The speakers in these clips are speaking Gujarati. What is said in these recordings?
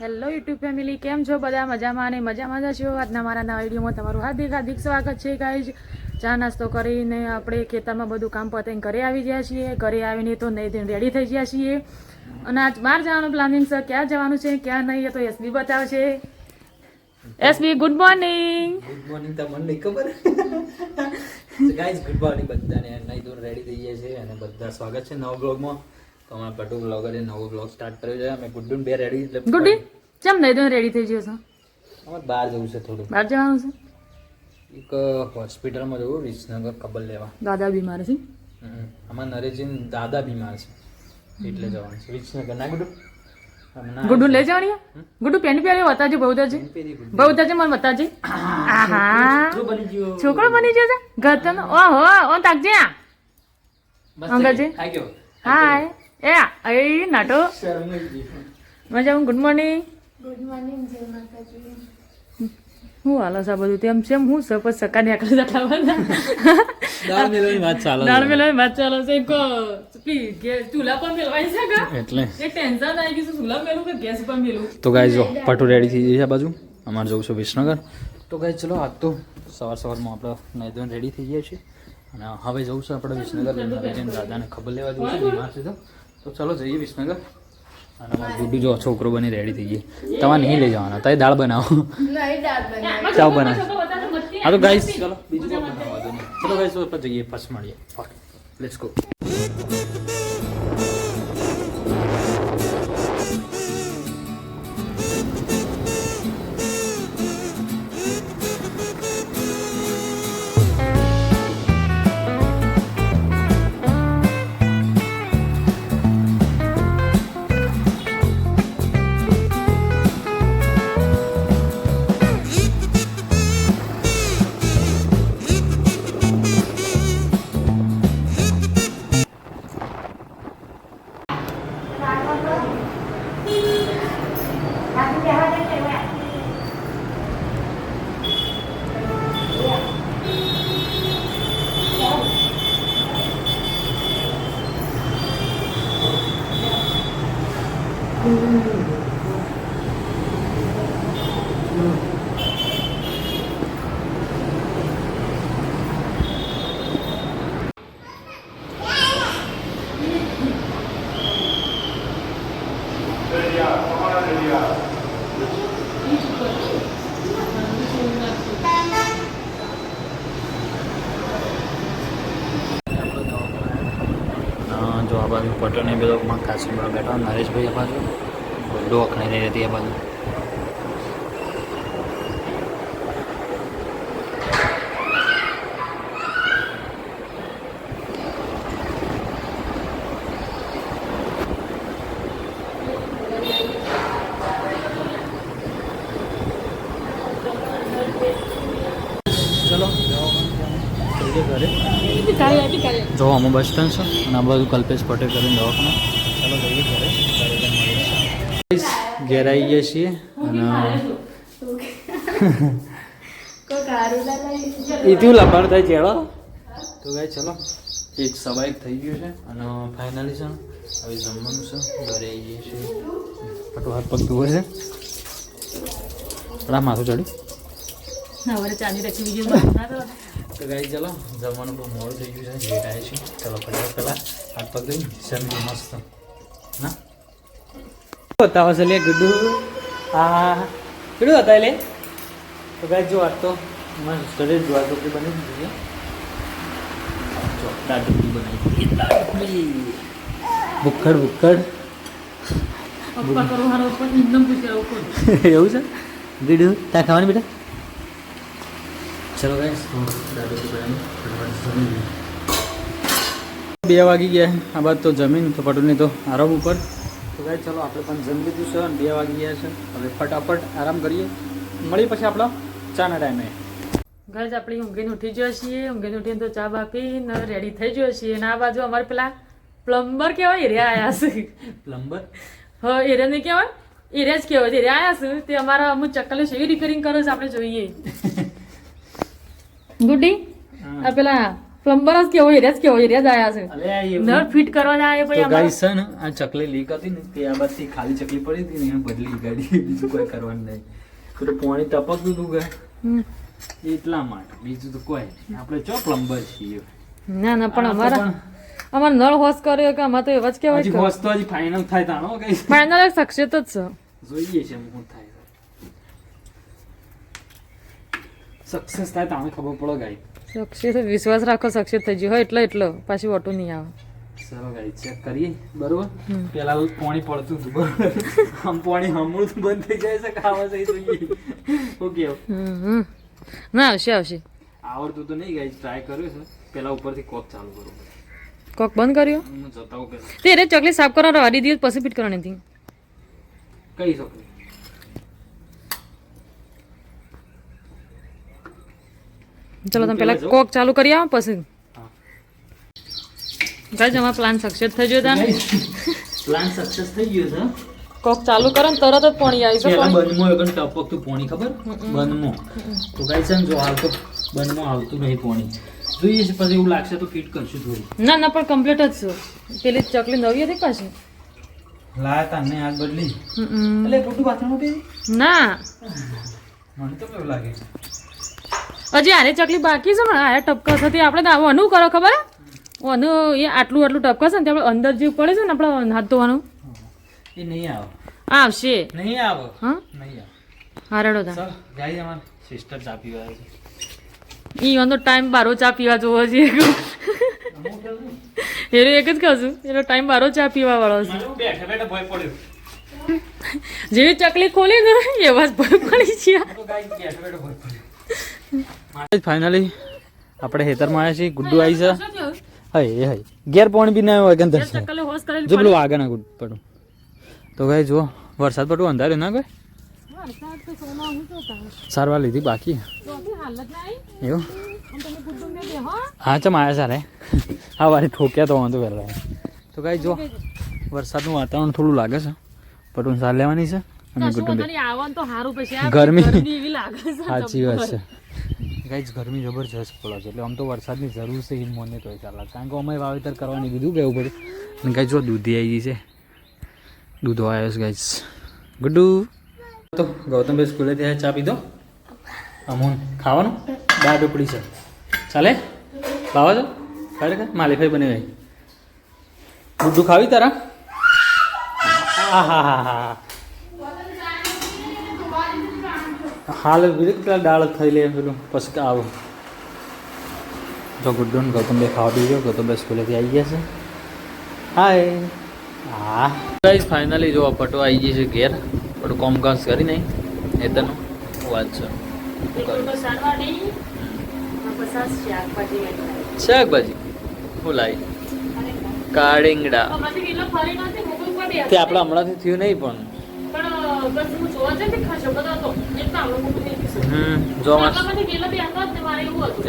હેલો યુટ્યુબ ફેમિલી કેમ છો? બધા મજામાં અને મજામાં જ છો આજના મારા નવા વિડીયોમાં તમારું હાર્દિક હાર્દિક સ્વાગત છે ગાઈઝ ચા નાસ્તો કરીને આપણે ખેતરમાં બધું કામ પતાવીને ઘરે આવી ગયા છીએ. ઘરે આવીને તો નહીં રેડી થઈ ગયા છીએ. અને આજ બહાર જવાનું પ્લાનિંગ છે. ક્યાં જવાનું છે, ક્યાં નહીં તો એસબી બતાવશે. S B good morning good morning તમને ખબર. ગાઈઝ ગુડ મોર્નિંગ બધાને. નહીં દૂર રેડી થઈ ગયા છે અને બધા સ્વાગત છે નવા બ્લોગમાં તો અમારા પટુ બ્લોગરે નવો બ્લોગ સ્ટાર્ટ કર્યો છે. અમે ગુડ્ડુન બે રેડી એટલે ગુડી કેમ નહીં ધોઈને રેડી થઈ ગયો છો અમારે બહાર જવું છે થોડું. બહાર જવાનું છે? એક હોસ્પિટલમાં જવું વિસનગર ખબર લેવા. દાદા બીમાર છે. અમારા નરેશજી દાદા બીમાર છે. એટલે જવાનું છે. વિસનગર. ના ગુડ્ડુ? હમણાં ગુડુ લઈ જવાની ગુડુ પેન પહેરી વતાજી બહુદાજી? બહુદાજી ગુડ્ડુ. મને ગયો છોકરો બની ગયો. છે ગતન ઓહો ઓ તાકજે ગયો. હાય એ આ, નાટો. મજામાં. Good morning. ગુડ મોર્નિંગ જય માતાજી. હું હાલો છે બધું? તેમ છે હું છે પછી સકા ને આકડી જતા દાળ વાત ચાલે દાળ મેલો વાત ચાલો છે. કો ચૂલા પર મેલવાય છે કા? એટલે. એ ટેન્શન આવી ગયું ચૂલા મેલું કે ગેસ પર મેલું? તો ગાય જો પટુ રેડી થઈ જશે છે આ બાજુ. અમારે જવું છે વિસનગર. તો ગાય ચલો આજ તો સવાર સવારમાં આપણે ધોઈને રેડી થઈ ગયા છીએ. અને હવે જવું છે આપણે વિસનગર દાદાને ખબર લેવા જવું છે બીમાર છે તો. તો ચલો જઈએ વિસનગર. અને ગુડુ જો છોકરો બની રેડી થઈ ગઈ તમારે નહીં લઈ જવાના. તારે દાળ બનાવો. નહીં દાળ બની ચાવ બનાવો. હા તો ગાઈસ ચલો બીજું કોઈ બનાવવા દો નહીં ચલો ગાઈસ આપણે જઈએ પછી મળીએ. લેટ્સ ગો જો આ બાજુ પટોને બધોમાં કાશીમાં બેઠા, નરેશભાઈ આ બાજુ ગુડ્ડો નહીં રહી આ બાજુ ચલો જઈએ ઘરે જો અમે બસ સ્ટેન્ડ છે અને આ બાજુ કલ્પેશ પટેલ કરીને દવાખાના. ચાલો જઈએ ઘરે. ઘરે આવી ગયા છીએ અને કારુલા લઈ થાય ચેડો તો ગાય, ચલો. એક સવા એક થઈ ગયું છે અને ફાઇનલી છે હવે જમવાનું છે. ઘરે આવી જઈએ છીએ. પટુ હાથ પગ ધોવે છે. પણ આ માથું ચડ્યું તો ગાઈ ચલો જમવાનું બહુ મોડું થઈ ગયું છે. લેટ આવે છે ચલો ફટાફટ પેલા હાથ પગ દઈ જમી મસ્ત. ના? બતાવો છે લે ગુડુ. હા ગુડ્ડુ હતા લે. તો ગાઈ જો આ તો મસ્ત શરીર જોવા ટોપલી બની દીધી છે. ટોપલી બનાવી દીધી ટોપલી. ભૂખડ ભૂખડ. એવું છે? ગુડ્ડુ ત્યાં ખાવાની બેટા? ચલો ગાઈસ. બે વાગી ગયા આ બાદ તો જમીન તો પટુની તો આરામ ઉપર. તો ગાઈ ચલો આપણે પણ જમી લીધું છે અને બે વાગી ગયા છે. હવે ફટાફટ આરામ કરીએ. મળી પછી આપણો ચાના ટાઈમે. ઘરે આપણે ઊંઘીને ઉઠી ગયા છીએ. ઊંઘીને ઉઠીને તો ચા બા પીને રેડી થઈ ગયો છીએ. અને આ બાજુ અમારે પેલા પ્લમ્બર કહેવાય એરિયા આવ્યા છે. પ્લમ્બર હા એરિયા કેવાય કહેવાય? એરિયા જ કહેવાય. એરિયા આવ્યા છે તે અમારા અમુક ચક્કલે છે એ રિપેરિંગ કરો છે આપણે જોઈએ. ગુડી? આ પેલા પ્લમ્બર જ કેવો એરિયા જ કેવો એરિયા જ આયા છે. નળ ફિટ કરવા જાય પછી ગાઈસ છે ને આ ચકલી લીક હતી ને તે આ બધી ખાલી ચકલી પડી હતી ને એને બદલી ગાડી બીજું કોઈ કરવાનું નહીં. તો પાણી ટપકતું હતું કે એટલા માટે બીજું તો કોઈ આપણે ચો પ્લમ્બર છીએ? ના ના પણ અમારા અમાર નળ હોસ કર્યો કે અમારે તો એવા જ હજી કેવાય હોશ તો હજી ફાઇનલ થાય તાણો ગાઈસ ફાઇનલ એક શખ્સિયત જ છે. જોઈએ છે હું થાય. સક્સેસ થાય તાણે ખબર પડે ગાઈ સક્સેસ વિશ્વાસ રાખો સક્સેસ થઈ ગયો. હોય એટલે એટલો. પાછી ઓટો નહીં આવે. ચલો ગાઈ ચેક કરીએ. બરોબર. પેલા પાણી પડતું હતું બરોબર? આમ પાણી હમણું બંધ થઈ જાય છે ખાવા જઈ જોઈએ ઓકે. ના આવશે આવશે. આવડતું તો નહીં ગાઈ ટ્રાય કર્યો છે. પેલા ઉપરથી કોક ચાલુ કરો કોક બંધ કર્યો? હું પેલા તે રે ચકલી સાફ કરવાનો વાડી દિવસ પછી ફિટ કરવાની હતી. કહી શકું ચલો તમે પેલા કોક ચાલુ કરી આવો પછી. ગાઈઝ અમારો પ્લાન સક્સેસ થઈ ગયો તાને પ્લાન સક્સેસ થઈ ગયો છે. કોક ચાલુ કરો ને તરત જ પાણી આવી છે. બનમાં એકદમ ટપકતું પાણી ખબર? બનમો. તો ગાઈઝ જો હાલ તો બનમો આવતું નહીં પાણી. જોઈએ છે પછી એવું લાગશે તો ફિટ કરશું થોડું. ના ના પણ કમ્પ્લીટ જ છે. પેલી ચકલી નવી હતી પાછી? લાયા તાને આગ બદલી. એટલે ખોટું બાથરૂમ ના. મને તો કેવું લાગે? હજી આને ચકલી બાકી છે પણ આ ટપકા થતી આપણે તો આવું કરો ખબર? અનું એ આટલું આટલું ટપકા છે ને આપણે અંદર જેવું પડે છે ને આપણે હાથ ધોવાનું. એ નહીં આવે. આવશે. નહીં આવે? હા? નહીં આવે. હારડો તા. ચાલ ગાઈ અમાર સિસ્ટર ચા પીવા આવે છે. ઈ ઓનો ટાઈમ બારો ચા પીવા જોવો છે એનો એક જ કહું છું. એનો ટાઈમ બારો ચા પીવા વાળો છે બેઠા બેઠા ભય પડ્યો. જેવી ચકલી ખોલી ને એવા જ ભય પડી છે. ફાઇનલી આપણે હેતરમાં આવ્યા છીએ ગુડ્ડુ આવી છે. હય હય ઘેર પોણી બી ના હોય કે અંદર છે. જો પેલું આગળ ના ગુડ પડું. તો ભાઈ જુઓ વરસાદ પડવું અંધારે ના ગઈ સારવાર લીધી બાકી. એવું? હા? ચમ આવ્યા સારે. હા વારી ઠોક્યા તો વાંધો પહેલાં તો કાંઈ જો વરસાદનું વાતાવરણ થોડું લાગે છે. પટું સાર લેવાની છે અને આ ગરમી. સાચી વાત છે. ગાઈઝ ગરમી જબરજસ્ત પડે છે. એટલે આમ તો વરસાદની જરૂર છે એ મને તો ચાલે. કારણ કે અમે વાવેતર કરવાની કીધું કહેવું પડે અને ગાઈઝ જો દૂધી આવી ગઈ છે. દૂધો આવ્યો છે ગાઈઝ ગુડ્ડુ. તો ગૌતમભાઈ સ્કૂલેથી ત્યાં ચા પીધો? અમૂન ખાવાનું? દાળ ઢોકળી છે. ચાલે? ભાવો છો? ખરેખર માલિફાઈ બને ભાઈ ગુડ્ડુ ખાવી તારા? હા હા હા હા હાલ વિરુદ્ધ પેલા દાળ ખાઈ લે પેલું પછી આવો. જો ગુડ્ડુ ને ગૌતમભાઈ ખાવા ગૌતમ ગૌતમભાઈ સ્કૂલેથી આવી ગયા છે. હાય હા. ગાઈઝ ફાઇનલી જો પટો આવી ગઈ છે ઘેર પણ કોમકાજ કરી નહીં નેતાનું વાત છે. શાકભાજી હું લાવી કાળીંગડા. તે આપણે હમણાંથી થયું નહીં પણ.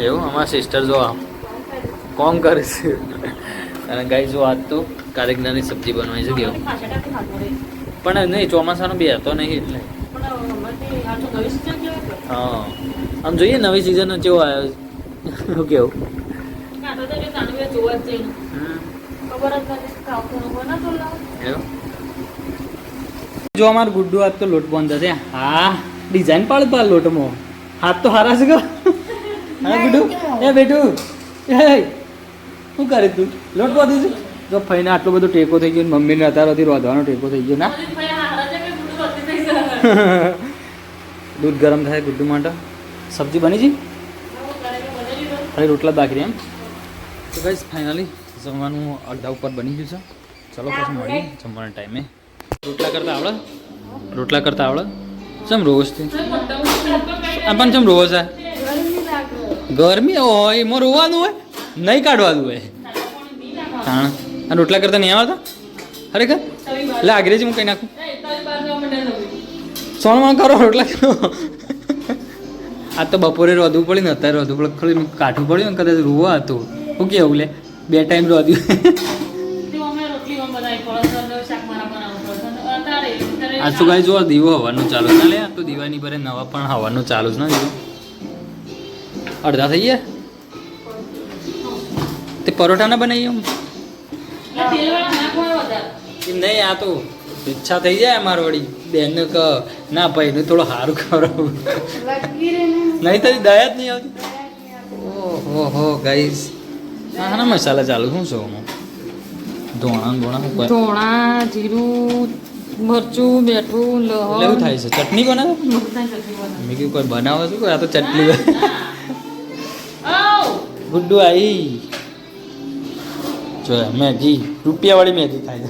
એવું અમારા સિસ્ટર જો કોમ કરે છે. અને ગાઈ જો આજ તો કારેગનાની સબ્જી બનવાની છે કેવું? પણ નહીં ચોમાસાનો બી હતો નહીં એટલે. હા. આમ જોઈએ નવી સિઝન કેવો આવ્યો. કેવું? જ એવું? જો અમાર ગુડ્ડુ આજ તો લોટ બંધ હશે હા ડિઝાઇન પાડ પાડ લોટમાં. હાથ તો હારા છે ગો હા ગુડ્ડુ? એ બેટું એ શું કરે તું? લોટ બાંધી છે? જો ફઈને આટલો બધો ટેકો થઈ ગયો ને મમ્મીને અત્યારથી રોધવાનો ટેકો થઈ ગયો ના? દૂધ ગરમ થાય ગુડ્ડુ માટે. સબ્જી બની છે ખાલી રોટલા જ બાકી રહ્યા એમ. તો ગાઈસ ફાઇનલી જમવાનું અડધા ઉપર બની ગયું છે. ચલો પછી મળીએ જમવાના ટાઈમે રોટલા કરતા આવડે? રોટલા કરતા આવડે? ચમ રોજથી? આ પણ ચમ રોજ આ? ગરમી હોય, એમાં રોવાનું હોય, નહીં કાઢવાનું હોય. હા આ રોટલા કરતા નહીં આવતા ખરેખર? એટલે આગ્રેજી હું કઈ નાખું? સોણમાં કરો રોટલા કરો. આ તો બપોરે રોધવું પડ્યું ને, અત્યારે રોધવું પડે ખાલી કાઢવું પડ્યું ને, કદાચ રોવા હતું શું કેવું, લે? બે ટાઈમ રોધ્યું. આ તો ગાઈ જો દીવો હવાનું ચાલુ ના, લે તો દીવાની પર નવા પણ હવાનું ચાલુ જ ના દીવો અડધા થઈ ગયા? તે પરોઠા ના બનાવી એમ? નહીં, આ તો ઈચ્છા થઈ જાય અમાર વળી. બેનને ક ના, ભાઈ એને થોડું સારું ને નહીં, તારી દયા જ નહીં આવતી? ઓહો, ગાઈસ. હા ના મસાલા ચાલુ શું છું હું ધોણા ધોણા ધોણા, જીરું મરચું મીઠું એટલે એવું થાય છે. ચટણી બનાવે. મેં કીધું કોઈ બનાવો છું કોઈ? આ તો ચટણી ગુડ્ડુ આવી જો મેગી રૂપિયાવાળી મેગી ખાય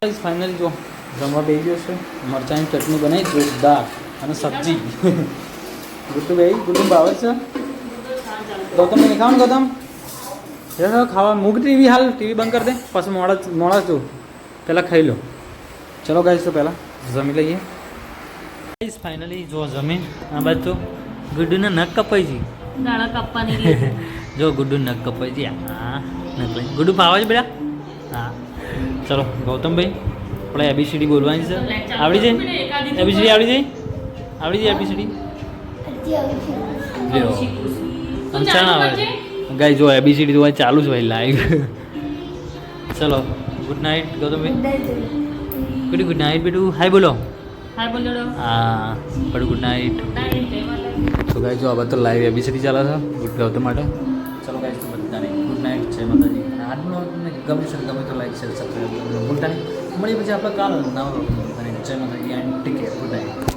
છે. ફાઇનલી જો જમવા બે ગયો છે. મરચાંની ચટણી બનાવી. જોરદાર. અને સબ્જી. ગુડ્ડુ ભાઈ ગુડ્ડુ ભાવે છે. ગૌતમ નહીં ખાવાનું ગૌતમ? એ ખાવા મૂક ટીવી હાલ ટીવી બંધ કરી દે પછી મોડા મોડા જો પહેલાં ખાઈ લો. ચલો ગાઈશ તો પહેલાં જમી લઈએ. ગાઈશ ફાઇનલી જો જમીન આ બાજુ તો ગુડ્ડુને નખ કપાઈ છે. દાણા કપવાની જો ગુડ્ડુ નખ કપાઈ છે. હા નખ ગુડ્ડુ ફાવે છે બેટા? હા. ચલો ગૌતમભાઈ આપણે એબીસીડી બોલવાની છે. આવડી જાય? એબીસીડી આવડી જાય? આવડી જાય એબીસીડી લ્યો. તું અંચાણ આવે. ગાઈ જો એબીસીડી જોવા ચાલુ જ હોય લાઈવ ચલો ગુડ નાઇટ ગૌતમભાઈ બેટું ગુડ નાઇટ બેટું. હાય બોલો. હા બડું ગુડ નાઇટ. તો ગાઈ જો આ તો લાઈવ એબીસીડી ચાલે છે ગુડ ગૌતમ માટે ચલો ગાઈસ તો બધાને ગુડ નાઇટ જય માતાજી. આજનો ગમે છે ગમે તો લાઈક શેર સબસ્ક્રાઈબ ભૂલતા નહીં. મળીએ પછી આપણે કાલ નવા જય માતાજી and take care good night